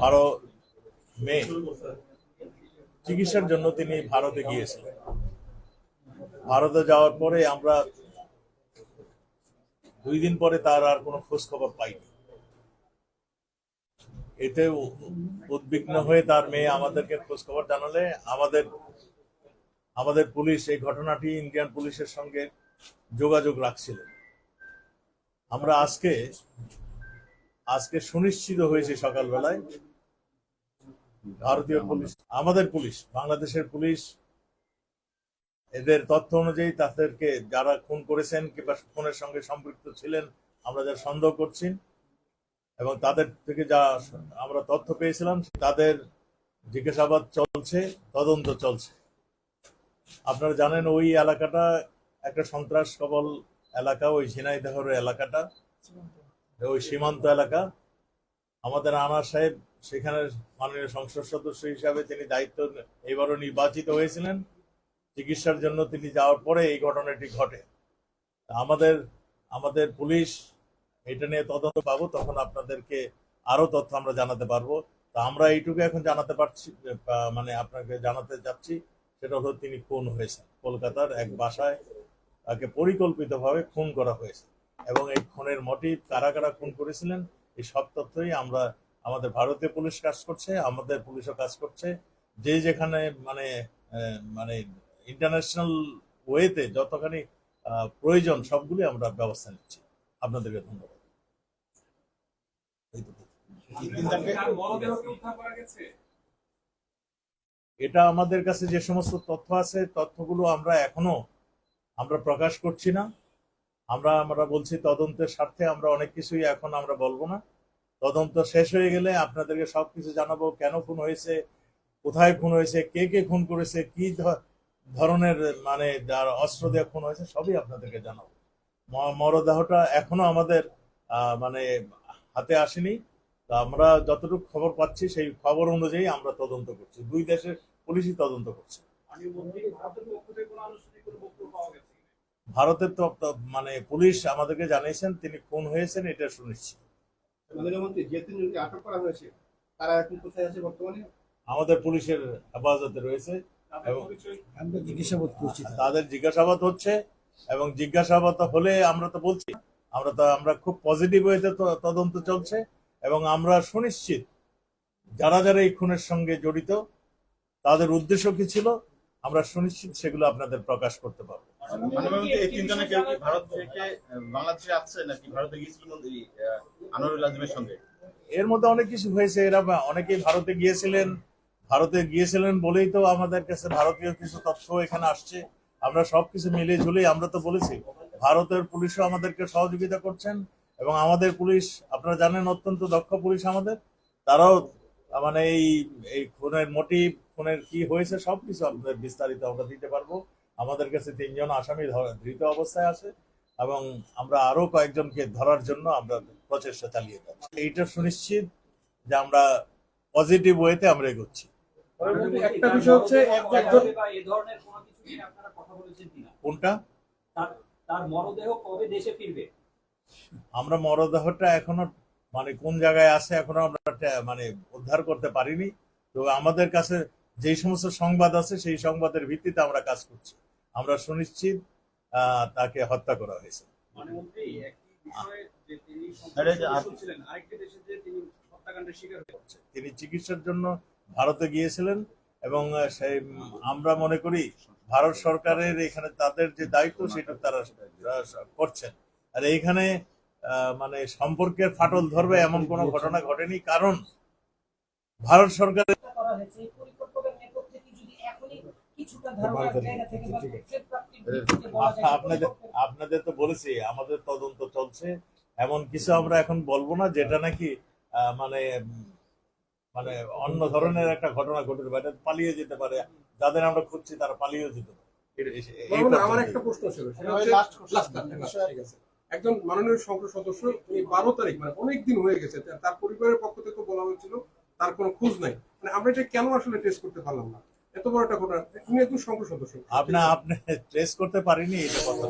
বারো মে চিকিৎসার জন্য তিনি ভারতে গিয়েছিলেন। ভারতে যাওয়ার পরে আমরা দুই দিন পরে তার আর কোনো খোঁজ খবর পাইনি। এতে উদ্বিগ্ন হয়ে তার মেয়ে আমাদেরকে খোঁজ খবর জানালে আমাদের আমাদের পুলিশ এই ঘটনাটি ইন্ডিয়ান পুলিশের সঙ্গে যোগাযোগ রাখছিলেন আমরা আজকে আজকে সুনিশ্চিত হয়েছে সকালবেলায়। ভারতীয় পুলিশ, আমাদের পুলিশ, বাংলাদেশের পুলিশ, এদের তথ্য অনুযায়ী তাদেরকে যারা খুন করেছেন কিংবা খুনের সঙ্গে সম্পৃক্ত ছিলেন, আমরা যা সন্দেহ করছি। এবং তাদের থেকে যা আমরা তথ্য পেয়েছিলাম, তাদের জিজ্ঞাসাবাদ চলছে, তদন্ত চলছে। আপনারা জানেন ওই এলাকাটা একটা সন্ত্রাস কবল এলাকা, ওই ঝিনাইদহর এলাকাটা। ওই সীমান্ত এলাকা। আমাদের আনার সাহেব, সেখানে মাননীয় সংসদ সদস্য হিসাবে তিনি দায়িত্ব এবারও নির্বাচিত হয়েছিলেন। চিকিৎসার জন্য তিনি যাওয়ার পরে এই ঘটনাটি ঘটে। আমাদের আমাদের পুলিশ এটা নিয়ে তদন্ত পাবো, তখন আপনাদেরকে আরও তথ্য আমরা জানাতে পারব। তা আমরা এইটুকু এখন জানাতে পারছি মানে আপনাকে জানাতে যাচ্ছি সেটা হলো তিনি খুন হয়েছেন। কলকাতার এক বাসায় তাকে পরিকল্পিতভাবে খুন করা হয়েছে। এবং এই খুনের মোটিভ কারা কারা খুন করেছিলেন, এই সব তথ্যই আমরা আমাদের ভারতীয় পুলিশ কাজ করছে, আমাদের পুলিশও কাজ করছে। যে যেখানে মানে মানে ইন্টারন্যাশনাল ওয়েতে যতখানি প্রয়োজন সবগুলি আমরা ব্যবস্থা নিচ্ছি। আপনাদেরকে ধন্যবাদ। এটা আমাদের কাছে যে সমস্ত তথ্য আছে, তথ্যগুলো আমরা এখনও আমরা প্রকাশ করছি না। আমরা আমরা বলছি তদন্তের স্বার্থে আমরা অনেক কিছুই এখন আমরা বলব না। তদন্ত শেষ হয়ে গেলে আপনাদেরকে সবকিছু জানাব, কেন খুন হয়েছে, কোথায় খুন হয়েছে, কে কে খুন করেছে, কি ধরনের মানে যার অস্ত্র দিয়ে খুন হয়েছে, সবই আপনাদেরকে জানাব। মরদেহটা এখনও আমাদের মানে হাতে আসেনি। তা আমরা যতটুকু খবর পাচ্ছি, সেই খবর অনুযায়ী আমরা তদন্ত করছি। দুই দেশের পুলিশই তদন্ত করছে আমি মন্ত্রী ভারতের পক্ষ থেকে কোনো আনুষ্ঠানিক কোনো বক্তব্য পাওয়া গেছে কিনা? ভারতের মানে পুলিশ আমাদেরকে জানিয়েছেন তিনি খুন হয়েছেন এটা সুনিশ্চিত। মাননীয় মন্ত্রী যে তিনজনকে আটক করা হয়েছে তারা এখন কোথায় আছে বর্তমানে? আমাদের পুলিশের হেফাজতে রয়েছে তাদের এবং- জিজ্ঞাসাবাদ তাদের। জিজ্ঞাসাবাদ হচ্ছে এবং জিজ্ঞাসাবাদ হলে আমরা তো বলছি আমরা তো আমরা খুব পজিটিভ হয়েছে তদন্ত চলছে এবং আমরা সুনিশ্চিত যারা যারা এই খুনের সঙ্গে জড়িত তাদের উদ্দেশ্য কি ছিল আমরা সুনিশ্চিত সেগুলো আপনাদের প্রকাশ করতে পারব। সঙ্গে? এর মধ্যে অনেক কিছু হয়েছে। এরা অনেকেই ভারতে গিয়েছিলেন ভারতে গিয়েছিলেন বলেই তো আমাদের কাছে ভারতীয় কিছু তথ্য এখানে আসছে। আমরা সবকিছু মিলে ঝুলেই আমরা তো বলেছি, ভারতের পুলিশও আমাদেরকে সহযোগিতা করছেন এবং আমাদের পুলিশ, আপনারা জানেন, অত্যন্ত দক্ষ পুলিশ আমাদের। তারাও মানে এই এই খুনের মোটিভ খুনের কি হয়েছে, সবকিছু আপনাদের বিস্তারিত আমরা দিতে পারব। আমাদের কাছে তিনজন আসামি ধর- ধৃত অবস্থায় আছে এবং আমরা আরও কয়েকজনকে ধরার জন্য আমরা প্রচেষ্টা চালিয়ে যাচ্ছি। এইটা সুনিশ্চিত যে আমরা পজিটিভ ওয়েতে আমরা এগোচ্ছি। একটা বিষয় হচ্ছে একজন বা এ ধরনের কোনো কিছু নিয়ে আপনারা কথা বলেছেন কিনা? কোনটা? তার তার মরদেহ কবে দেশে ফিরবে? আমরা মরদেহটা এখনও মানে কোন জায়গায় আছে এখনও আমরা মানে উদ্ধার করতে পারিনি। তো আমাদের কাছে যেই সমস্ত সংবাদ আছে সেই সংবাদের ভিত্তিতে আমরা কাজ করছি। আমরা সুনিশ্চিত আহ, তাকে হত্যা করা হয়েছে। মানে মন্ত্রী একই বিষয়ে যে তিনি চিকিৎসার জন্য ভারতে গিয়েছিলেন এবং সেই আমরা মনে করি ভারত সরকারের এখানে তাদের যে দায়িত্ব সেটা তারা করছেন। আর এইখানে আহ, মানে সম্পর্কের ফাটল ধরবে এমন কোনো ঘটনা ঘটেনি কারণ ভারত সরকার আপনাদের আপনাদের তো বলেছি আমাদের তদন্ত চলছে। এমন কিছু আমরা এখন বলব না যেটা নাকি মানে মানে অন্য ধরনের একটা ঘটনা ঘটতে পারে পালিয়ে যেতে পারে। যাদের আমরা খুঁজছি তারা পালিয়েও যেতে পারে। এই আমার একটা প্রশ্ন ছিল সেটা ওই হচ্ছে last question, last, last, ঠিক আছে। একজন মাননীয় সংসদ সদস্য উনি বারো তারিখ মানে অনেক দিন হয়ে গেছে তার পরিবারের পক্ষ থেকে বলা হয়েছিল তার কোনো খোঁজ নাই। মানে আমরা এটা কেন আসলে টেস্ট করতে পারলাম না? এত বড় একটা ঘটনা, উনি একজন সংসদ সদস্য। আপনি আপনি ট্রেস করতে পারিনি, এটা কথা।